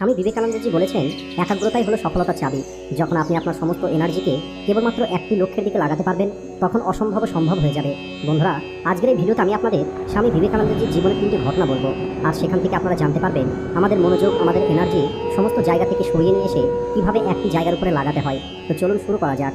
স্বামী বিবেকানন্দজি বলেছেন, একাগ্রতাই হলো সফলতার চাবি। যখন আপনি আপনার সমস্ত এনার্জিকে কেবলমাত্র একটি লক্ষ্যের দিকে লাগাতে পারবেন, তখন অসম্ভব সম্ভব হয়ে যাবে। বন্ধুরা, আজকের এই ভিডিওতে আমি আপনাদের স্বামী বিবেকানন্দজির জীবনের তিনটি ঘটনা বলব। আর সেখান থেকে আপনারা জানতে পারবেন, আমাদের মনোযোগ, আমাদের এনার্জি সমস্ত জায়গা থেকে সরিয়ে নিয়ে এসে কীভাবে একটি জায়গার উপরে লাগাতে হয়। তো চলুন শুরু করা যাক।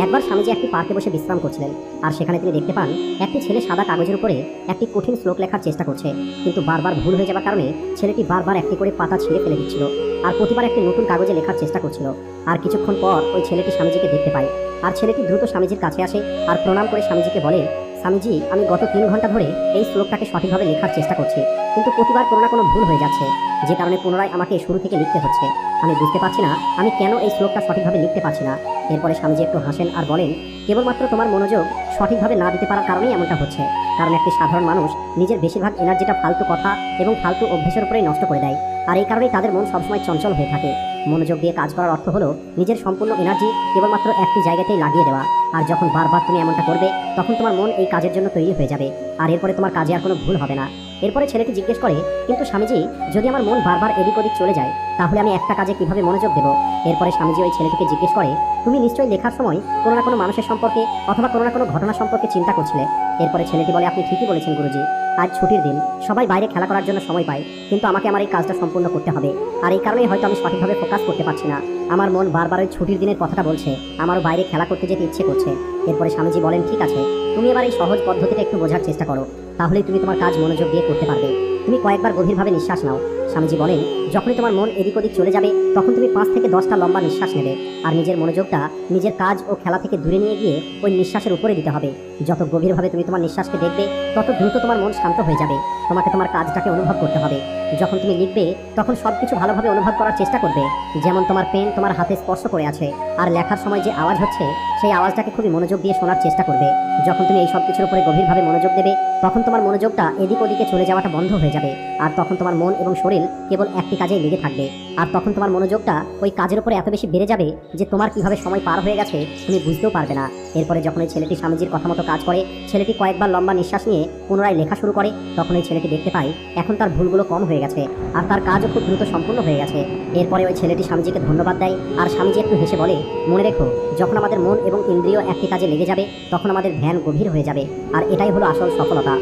একবার স্বামীজি একটি পার্কে বসে বিশ্রাম করছিলেন, আর সেখানে তিনি দেখতে পান, একটি ছেলে সাদা কাগজের উপরে একটি কঠিন শ্লোক লেখার চেষ্টা করছে, কিন্তু বারবার ভুল হয়ে যাওয়ার কারণে ছেলেটি বারবার একটি করে পাতা ছিঁড়ে ফেলে দিচ্ছিল, আর প্রতিবার একটি নতুন কাগজে লেখার চেষ্টা করছিল, আর কিছুক্ষণ পর ওই ছেলেটি স্বামীজিকে দেখতে পায়, আর ছেলেটি দ্রুত স্বামীজির কাছে আসে, আর প্রণাম করে স্বামীজিকে বলে, স্বামীজি, আমি গত তিন ঘণ্টা ধরে এই শ্লোকটাকে সঠিকভাবে লেখার চেষ্টা করছি, কিন্তু প্রতিবার কোনো না কোনো ভুল হয়ে যাচ্ছে, যে কারণে পুনরায় আমাকে শুরু থেকে লিখতে হচ্ছে, আমি বুঝতে পারছি না, আমি কেন এই শ্লোকটা সঠিকভাবে লিখতে পারছি না এরপরে স্বামীজি একটু হাসেন আর বলেন, কেবলমাত্র তোমার মনোযোগ সঠিকভাবে না দিতে পারার কারণেই এমনটা হচ্ছে। কারণ একটি সাধারণ মানুষ নিজের বেশিরভাগ এনার্জিটা ফালতু কথা এবং ফালতু অভ্যেসের উপরেই নষ্ট করে দেয়। আর এই কারণেই তাদের মন সবসময় চঞ্চল হয়ে থাকে। মনোযোগ দিয়ে কাজ করার অর্থ হলো নিজের সম্পূর্ণ এনার্জি কেবলমাত্র একটি জায়গাতেই লাগিয়ে দেওয়া। আর যখন বারবার তুমি এমনটা করবে, তখন তোমার মন এই কাজের জন্য তৈরি হয়ে যাবে। আর এরপরে তোমার কাজে আর কোনো ভুল হবে না। এরপরে ছেলেটি জিজ্ঞেস করে, কিন্তু স্বামীজি, যদি আমার মন বারবার এদিক ওদিক চলে যায়, তাহলে আমি একটা কাজে কীভাবে মনোযোগ দেবো? এরপরে স্বামীজি ওই ছেলেটিকে জিজ্ঞেস করে, তুমি নিশ্চয়ই লেখার সময় কোনো না কোনো মানুষের সম্পর্কে অথবা কোনো না কোনো ঘটনা সম্পর্কে চিন্তা করছিলে? এরপরে ছেলেটি বলে, আপনি ঠিকই বলেছেন, গুরুজি। আজ ছুটির দিন, সবাই বাইরে খেলা করার জন্য সময় পায়, কিন্তু আমাকে আমার এই কাজটা সম্পূর্ণ করতে হবে। আর এই কারণেই হয়তো আমি সঠিকভাবে ফোকাস করতে পারছি না। আমার মন বারবার ওই ছুটির দিনের কথাটা বলছে আমারও বাইরে খেলা করতে যেতে ইচ্ছে করছে। এরপরে স্বামীজি বলেন, ঠিক আছে, তুমি এবার এই সহজ পদ্ধতিটা একটু বোঝার চেষ্টা করো। তাহলেই তুমি তোমার কাজ মনোযোগ দিয়ে করতে পারবে। তুমি কয়েকবার গভীরভাবে নিঃশ্বাস নাও। স্বামীজি বলেন, যখনই তোমার মন এদিক ওদিক চলে যাবে, তখন তুমি পাঁচ থেকে দশটা লম্বা নিঃশ্বাস নেবে আর নিজের মনোযোগটা নিজের কাজ ও খেলা থেকে দূরে নিয়ে গিয়ে ওই নিঃশ্বাসের উপরে দিতে হবে। যত গভীরভাবে তুমি তোমার নিঃশ্বাসকে দেখবে, তত দ্রুত তোমার মন শান্ত হয়ে যাবে। তোমাকে তোমার কাজটাকে অনুভব করতে হবে। যখন তুমি লিখবে, তখন সব কিছু ভালোভাবে অনুভব করার চেষ্টা করবে। যেমন তোমার পেন তোমার হাতে স্পর্শ করে আছে আর লেখার সময় যে আওয়াজ হচ্ছে, সেই আওয়াজটাকে খুবই মনোযোগ দিয়ে শোনার চেষ্টা করবে। যখন তুমি এই সব কিছুর উপরে গভীরভাবে মনোযোগ দেবে, তখন তোমার মনোযোগটা এদিক ওদিকে চলে যাওয়াটা বন্ধ হয়ে যাবে। আর তখন তোমার মন এবং শরীর কেবল একটি কাজেই লেগে থাকবে। আর তখন তোমার মনোযোগটা ওই কাজের উপরে এত বেশি বেড়ে যাবে যে তোমার কীভাবে সময় পার হয়ে গেছে তুমি বুঝতেও পারবে না। এরপরে যখন এই ছেলেটি স্বামীজির কথা মতো কাজ করে, ছেলেটি কয়েকবার লম্বা নিঃশ্বাস নিয়ে পুনরায় লেখা শুরু করে, তখন ওই ছেলেটি দেখতে পায় এখন তার ভুলগুলো কম হয়ে গেছে আর তার কাজও খুব দ্রুত সম্পূর্ণ হয়ে গেছে। এরপরে ওই ছেলেটি স্বামীজিকে ধন্যবাদ দেয় আর স্বামীজি একটু হেসে বলে, মনে রেখো, যখন আমাদের মন এবং ইন্দ্রিয় একটি কাজে লেগে যাবে, তখন আমাদের ধ্যান গভীর হয়ে যাবে। আর এটাই হলো আসল সফলতা।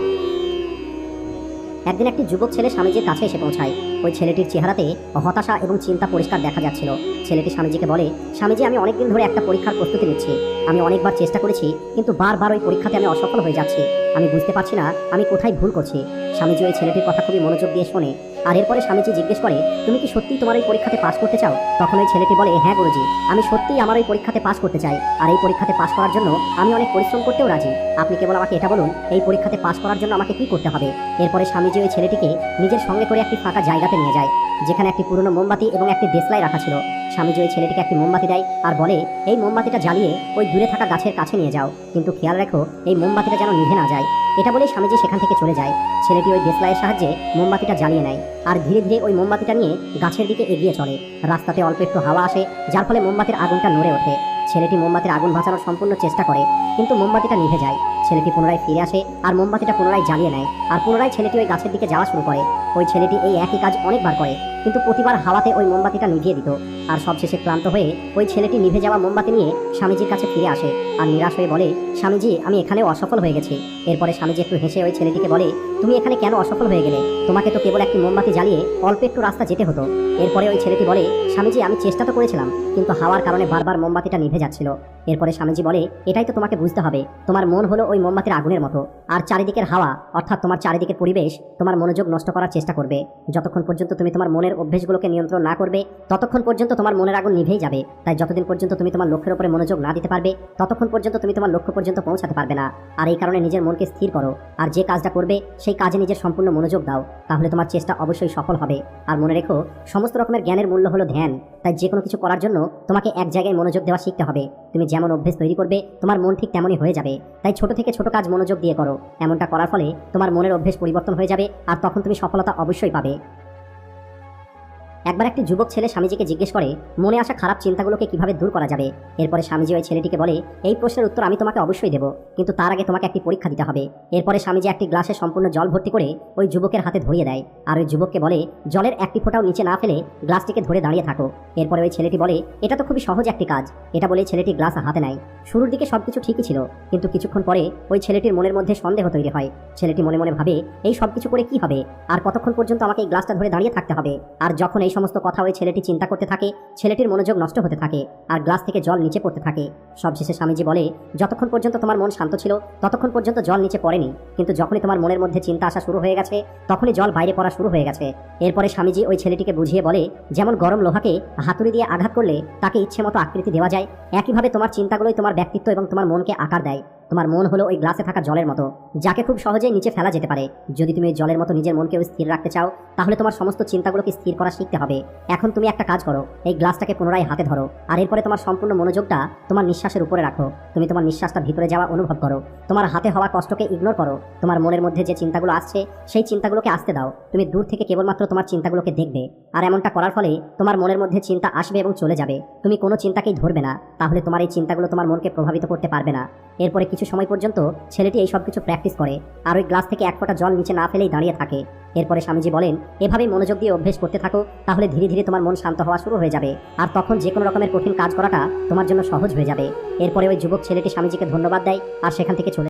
একদিন একটি যুবক ছেলে স্বামীজির কাছে এসে পৌঁছায়। ওই ছেলেটির চেহারাতে হতাশা এবং চিন্তা পরিষ্কার দেখা যাচ্ছিল। ছেলেটি স্বামীজিকে বলে, স্বামীজি, আমি অনেকদিন ধরে একটা পরীক্ষার প্রস্তুতি নিচ্ছি। আমি অনেকবার চেষ্টা করেছি, কিন্তু বারবার ওই পরীক্ষাতে আমি অসফল হয়ে যাচ্ছি। আমি বুঝতে পারছি না, আমি কোথায় ভুল করছি। স্বামীজি ওই ছেলেটির কথা খুবই মনোযোগ দিয়ে শোনে। আর এরপরে স্বামীজি জিজ্ঞেস করে, তুমি কি সত্যি তোমার এই পরীক্ষাতে পাশ করতে চাও? তখন ওই ছেলেটি বলে হ্যাঁ গুরুজি, আমি সত্যিই আমার ওই পরীক্ষাতে পাশ করতে চাই। আর এই পরীক্ষাতে পাশ করার জন্য আমি অনেক পরিশ্রম করতেও রাজি। আপনি কেবল আমাকে এটা বলুন, এই পরীক্ষাতে পাশ করার জন্য আমাকে কি করতে হবে? এরপরে স্বামীজি ওই ছেলেটিকে নিজের সঙ্গে করে একটি ফাঁকা জায়গাতে নিয়ে যায়, যেখানে একটি পুরনো মোমবাতি এবং একটি দেশলাই রাখা ছিল। স্বামীজি ওই ছেলেটিকে একটি মোমবাতি দেয় আর বলে, এই মোমবাতিটা জ্বালিয়ে ওই দূরে থাকা গাছের কাছে নিয়ে যাও। কিন্তু খেয়াল রেখো, এই মোমবাতিটা যেন নিভে না যায়। এটা বলে স্বামীজি সেখান থেকে চলে যায়। ছেলেটি ওই দেশলাইয়ের সাহায্যে মোমবাতিটা জ্বালিয়ে নেয়। আর ধীরে ধীরে ওই মোমবাতিটা নিয়ে গাছের দিকে এগিয়ে চলে। রাস্তাতে অল্প একটু হাওয়া আসে, যার ফলে মোমবাতির আগুনটা নড়ে ওঠে। ছেলেটি মোমবাতির আগুন বাঁচানোর সম্পূর্ণ চেষ্টা করে, কিন্তু মোমবাতিটা নিভে যায়। ছেলেটি পুনরায় ফিরে আসে আর মোমবাতিটা পুনরায় জ্বালিয়ে নেয়। আর পুনরায় ছেলেটি ওই গাছের দিকে যাওয়া শুরু করে। ওই ছেলেটি এই একই কাজ অনেকবার করে। কিন্তু প্রতিবার হাওয়াতে ওই মোমবাতিটা নিভিয়ে দিত। আর সবশেষে ক্লান্ত হয়ে ওই ছেলেটি নিভে যাওয়া মোমবাতি নিয়ে স্বামীজির কাছে ফিরে আসে আর নিরাশ হয়ে বলে, স্বামীজি, আমি এখানেও অসফল হয়ে গেছি। এরপরে স্বামীজি একটু হেসে ওই ছেলেটিকে বলে, তুমি এখানে কেন অসফল হয়ে গেলে? তোমাকে তো কেবল একটি মোমবাতি জ্বালিয়ে অল্প একটু রাস্তা যেতে হতো। এরপরে ওই ছেলেটি বলে, স্বামীজি, আমি চেষ্টা তো করেছিলাম, কিন্তু হাওয়ার কারণে বারবার মোমবাতিটা নিভে যাচ্ছিল। এরপরে স্বামীজি বলে, এটাই তো তোমাকে বুঝতে হবে। তোমার মন হলো ওই মোমবাতির আগুনের মতো। আর চারিদিকের হাওয়া, অর্থাৎ তোমার চারিদিকের পরিবেশ, তোমার মনোযোগ নষ্ট করার চেষ্টা করবে। যতক্ষণ পর্যন্ত তুমি তোমার মনের অভ্যেসগুলোকে নিয়ন্ত্রণ না করবে, ততক্ষণ পর্যন্ত তোমার মনের আগুন নিভেই যাবে। তাই যতদিন পর্যন্ত তুমি তোমার লক্ষ্যের উপরে মনোযোগ না দিতে পারবে, ততক্ষণ পর্যন্ত তুমি তোমার লক্ষ্য পর্যন্ত পৌঁছাতে পারবে না। আর এই কারণে নিজের মনকে স্থির করো। আর যে কাজটা করবে, সেই কাজে নিজের সম্পূর্ণ মনোযোগ দাও। তাহলে তোমার চেষ্টা অবশ্যই সফল হবে। আর মনে রেখো, সমস্ত রকমের জ্ঞানের মূল্য হলো ধ্যান। তাই যে কোনো কিছু করার জন্য তোমাকে এক জায়গায় মনোযোগ দেওয়া শিখতে হবে। তুমি যেমন অভ্যেস তৈরি করবে, তোমার মন ঠিক তেমনই হয়ে যাবে। তাই ছোট থেকে ছোট কাজ মনোযোগ দিয়ে করো। এমনটা করার ফলে তোমার মনের অভ্যেস পরিবর্তন হয়ে যাবে, আর তখন তুমি সফলতা অবশ্যই পাবে। একবার একটি যুবক ছেলে স্বামীজিকে জিজ্ঞেস করে, মনে আসা খারাপ চিন্তাগুলোকে কীভাবে দূর করা যাবে? এরপরে স্বামীজি ওই ছেলেটিকে বলে, এই প্রশ্নের উত্তর আমি তোমাকে অবশ্যই দেবো, কিন্তু তার আগে তোমাকে একটি পরীক্ষা দিতে হবে। এরপরে স্বামীজি একটি গ্লাসে সম্পূর্ণ জল ভর্তি করে ওই যুবকের হাতে ধরিয়ে দেয়, আর ওই যুবককে বলে, জলের একটি ফোঁটাও নিচে না ফেলে গ্লাসটিকে ধরে দাঁড়িয়ে থাকো। এরপরে ওই ছেলেটি বলে, এটা তো খুবই সহজ একটি কাজ। এটা বলে ছেলেটি গ্লাস হাতে নেয়। শুরুর দিকে সবকিছু ঠিকই ছিল, কিন্তু কিছুক্ষণ পরে ওই ছেলেটির মনের মধ্যে সন্দেহ তৈরি হয়। ছেলেটি মনে মনে ভাবে, এই সব কিছু করে কি হবে? আর কতক্ষণ পর্যন্ত আমাকে এই গ্লাসটা ধরে দাঁড়িয়ে থাকতে হবে? আর যখন সমস্ত কথা ওই ছেলেটি চিন্তা করতে থাকে, ছেলেটির মনোযোগ নষ্ট হতে থাকে আর গ্লাস থেকে জল নিচে পড়তে থাকে। সবশেষে স্বামীজি বলে, যতক্ষণ পর্যন্ত তোমার মন শান্ত ছিল, ততক্ষণ পর্যন্ত জল নিচে পড়েনি। কিন্তু যখনই তোমার মনের মধ্যে চিন্তা আসা শুরু হয়ে গেছে, তখনই জল বাইরে পড়া শুরু হয়ে গেছে। এরপরে স্বামীজি ওই ছেলেটিকে বুঝিয়ে বলে, যেমন গরম লোহাকে হাতুড়ি দিয়ে আঘাত করলে তাকে ইচ্ছে মতো আকৃতি দেওয়া যায়, একইভাবে তোমার চিন্তাগুলোই তোমার ব্যক্তিত্ব এবং তোমার মনকে আকার দেয়। তোমার মন হলো ওই গ্লাসে থাকা জলের মতো, যাকে খুব সহজেই নিচে ফেলা যেতে পারে। যদি তুমি জলের মতো নিজের মনকেও স্থির রাখতে চাও, তাহলে তোমার সমস্ত চিন্তাগুলোকে স্থির করা শিখতে হবে। এখন তুমি একটা কাজ করো, এই গ্লাসটাকে পুনরায় হাতে ধরো, আর এরপরে তোমার সম্পূর্ণ মনোযোগটা তোমার নিঃশ্বাসের উপরে রাখো। তুমি তোমার নিঃশ্বাসটা ভিতরে যাওয়া অনুভব করো। তোমার হাতে হওয়া কষ্টকে ইগনোর করো। তোমার মনের মধ্যে যে চিন্তাগুলো আসছে, সেই চিন্তাগুলোকে আসতে দাও। তুমি দূর থেকে কেবলমাত্র তোমার চিন্তাগুলোকে দেখবে। আর এমনটা করার ফলে তোমার মনের মধ্যে চিন্তা আসবে এবং চলে যাবে। তুমি কোনো চিন্তাকেই ধরবে না, তাহলে তোমার এই চিন্তাগুলো তোমার মনকে প্রভাবিত করতে পারবে না। এরপরে কিছু সময় পর্যন্ত ছেলেটি এই সব কিছু প্র্যাকটিস করে। আর ওই গ্লাস থেকে এক ফোঁটা জল নিচে না ফেলেই দাঁড়িয়ে থাকে। এরপরে স্বামীজি বলেন, এভাবে মনোযোগ দিয়ে অভ্যেস করতে থাকো, তাহলে ধীরে ধীরে তোমার মন শান্ত হওয়া শুরু হয়ে যাবে। আর তখন যে কোনো রকমের কঠিন কাজ করাটা তোমার জন্য সহজ হয়ে যাবে। এরপরে ওই যুবক ছেলেটি স্বামীজিকে ধন্যবাদ দেয় আর সেখান থেকে চলে